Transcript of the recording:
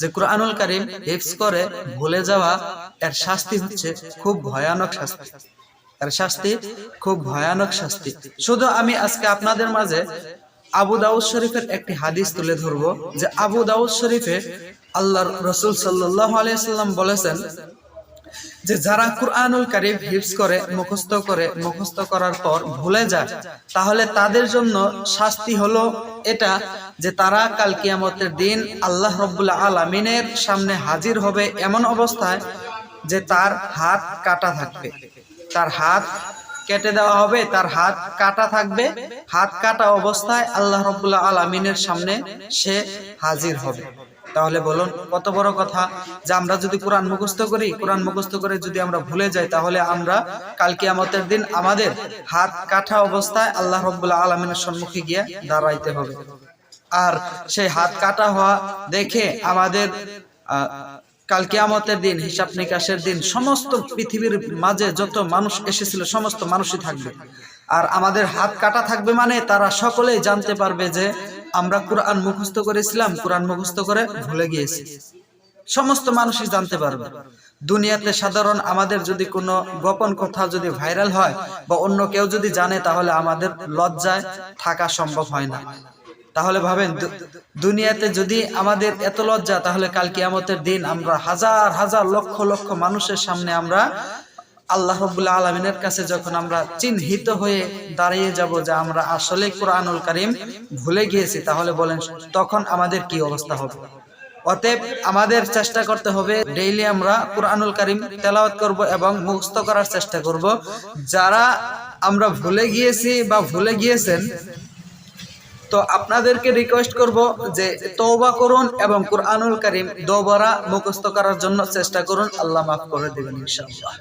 যে কোরআনুল কারিম হিফজ করে, ভুলে যাওয়া, এর শাস্তি হচ্ছে খুব ভয়ানক শাস্তি। এর শাস্তি খুব ভয়ানক শাস্তি। শুধু আমি আজকে আপনাদের মাঝে আবু দাউদ শরীফের একটি হাদিস তুলে ধরব, যে আবু দাউদ শরীফে আল্লাহর রসুল সাল্লাহ সাল্লাম বলেছেন যে যারা কুরআনুল কারিম হিফজ করে, মুখস্থ করে, মুখস্থ করার পর ভুলে যায়, তাহলে তাদের জন্য শাস্তি হলো এটা যে তারা কাল কিয়ামতের দিন আল্লাহ রব্বুল্লাহ আলমিনের সামনে হাজির হবে এমন অবস্থায় যে তার হাত কাটা থাকবে। তার হাত কেটে দেওয়া হবে, তার হাত কাটা থাকবে, হাত কাটা অবস্থায় আল্লাহ রব্বুল্লাহ আলমিনের সামনে সে হাজির হবে। তাহলে বলুন কত বড় কথা? যে আমরা যদি কোরআন মুখস্থ করি কোরআন মুখস্থ করে যদি আমরা ভুলে যাই তাহলে আমরা কাল কিয়ামতের দিন আমাদের হাত কাটা অবস্থায় আল্লাহ রব্বুল্লাহ আলমিনের সম্মুখে গিয়ে দাঁড়াইতে হবে। আর সেই হাত কাটা হওয়া দেখে আমাদের আহ, কাল কিয়ামতের দিন হিসাব নিকাশের দিন সমস্ত পৃথিবীর মাঝে যত মানুষ এসেছিল সমস্ত মানুষই থাকবে। আর আমাদের হাত কাটা থাকবে মানে তারা সকলেই জানতে পারবে যে আমরা কোরআন মুখস্থ করেছিলাম, কোরআন মুখস্থ করে ভুলে গিয়েছি। সমস্ত মানুষই জানতে পারবে। দুনিয়াতে সাধারণ আমাদের যদি কোনো গোপন কথা যদি ভাইরাল হয় বা অন্য কেউ যদি জানে, তাহলে আমাদের লজ্জায় থাকা সম্ভব হয় না। তাহলে ভাবেন দুনিয়াতে যদি আমাদের এত লজ্জা, তাহলে কাল কিয়ামতের দিন আমরা হাজার হাজার লক্ষ লক্ষ মানুষের সামনে আমরা আল্লাহ রব্বুল্লাহ আলমিনের কাছে যখন আমরা চিহ্নিত হয়ে দাঁড়িয়ে যাব যে আমরা আসলে কোরআনুল করিম ভুলে গিয়েছি, তাহলে বলেন তখন আমাদের কি অবস্থা হবে? অতএব আমাদের চেষ্টা করতে হবে ডেইলি আমরা কোরআনুল করিম তেলাওয়াত করব এবং মুখস্থ করার চেষ্টা করব। যারা আমরা ভুলে গিয়েছি বা ভুলে গিয়েছেন, তো আপনাদেরকে রিকোয়েস্ট করব যে তওবা করুন এবং কোরআনুল করিম দোবারা মুখস্থ করার জন্য চেষ্টা করুন। আল্লাহ মাফ করে দেবেন ইনশাআল্লাহ।